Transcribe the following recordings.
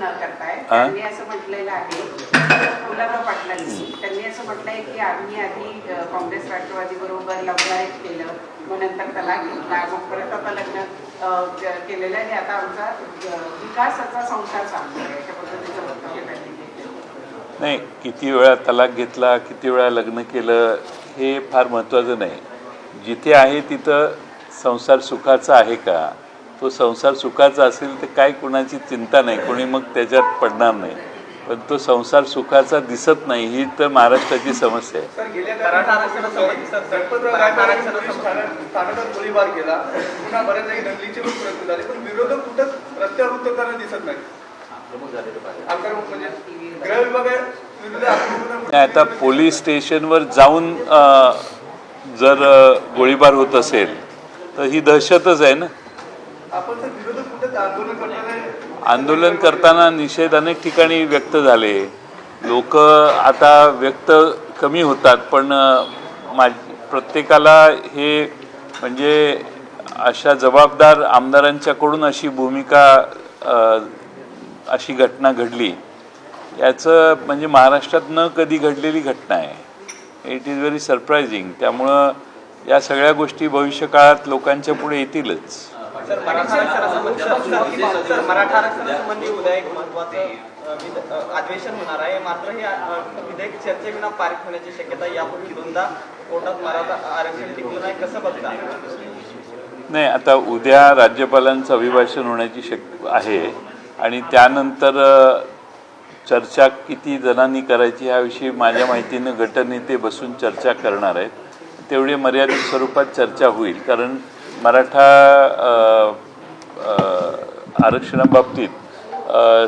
न करताय त्यांनी असं म्हटलेलं आहे. गुलाबराव पाटलांनी. त्यांनी असं म्हटलंय की आम्ही आधी काँग्रेस राष्ट्रवादी बरोबर लग्न केलं. मग नंतर त्याला घेतला. मग परत आता लग्न केलेलं आहे. आता आमचा विकासाचा संसार चालतो आहे. अशा पद्धतीचं वक्तव्य त्यांनी नाही किती वेळा तलाक घेतला किती वेळा लग्न केलं हे फार महत्त्वाचं नाही. जिथे आहे तिथं संसार सुखाचा आहे का? तो संसार सुखाचा असेल तर काय कुणाची चिंता नाही कोणी मग त्याच्यात पडणार नाही. पण तो संसार सुखाचा दिसत नाही ही तर महाराष्ट्राची समस्या आहे. म्हणजे आता पोलीस स्टेशनवर जाऊन जर गोळीबार होत असेल तर ही दहशतच आहे ना आपण तर विरोधक कुठंच आंदोलन करताना निषेध अनेक ठिकाणी व्यक्त झाले. लोक आता व्यक्त कमी होतात पण मा प्रत्येकाला हे म्हणजे अशा जबाबदार आमदारांच्याकडून अशी भूमिका अशी घटना घडली. याचं म्हणजे महाराष्ट्रात न कधी घडलेली घटना आहे. इट इज व्हेरी सरप्रायझिंग त्यामुळं या सगळ्या गोष्टी भविष्यकाळात लोकांच्या पुढे येतीलच. सर मराठा आरक्षणासंबंधी सर मराठा आरक्षणासंबंधी उद्या एक महत्वाचं अधिवेशन होणार आहे. मात्र हे विधेयक चर्चेविना पारित होण्याची शक्यता यापूर्वी दोनदा कोर्टात मराठा आरक्षण टिकलं नाही. कसं बघता? नाही आता उद्या राज्यपालांचं अभिभाषण होण्याची शक्य आहे आणि त्यानंतर चर्चा किती जणांनी करायची ह्याविषयी माझ्या माहितीनं गटनेते बसून चर्चा करणार आहेत. तेवढी मर्यादित स्वरूपात चर्चा होईल. कारण मराठा आरक्षणाबाबतीत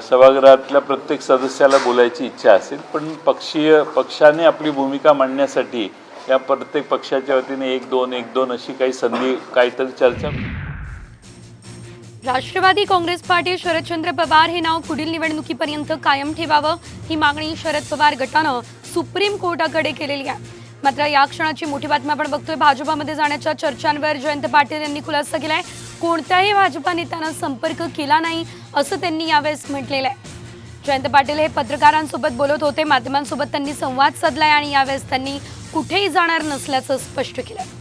सभागृहातल्या प्रत्येक सदस्याला बोलायची इच्छा असेल पण पक्षीय पक्षाने आपली भूमिका मांडण्यासाठी या प्रत्येक पक्षाच्या वतीने एक दोन एक दोन अशी काही संधी काहीतरी चर्चा राष्ट्रवादी काँग्रेस पार्टी शरदचंद्र पवार हे नाव पुढील निवडणुकीपर्यंत कायम ठेवावं ही मागणी शरद पवार गटानं सुप्रीम कोर्टाकडे केलेली आहे. मात्र या क्षणाची मोठी बातमी आपण बघतोय. भाजपामध्ये जाण्याच्या चर्चांवर जयंत पाटील यांनी खुलासा केलाय. कोणत्याही भाजपा नेत्यानं संपर्क केला नाही असं त्यांनी यावेळेस म्हटलेलं आहे. जयंत पाटील हे पत्रकारांसोबत बोलत होते माध्यमांसोबत त्यांनी संवाद साधलाय आणि यावेळेस त्यांनी कुठेही जाणार नसल्याचं स्पष्ट केलं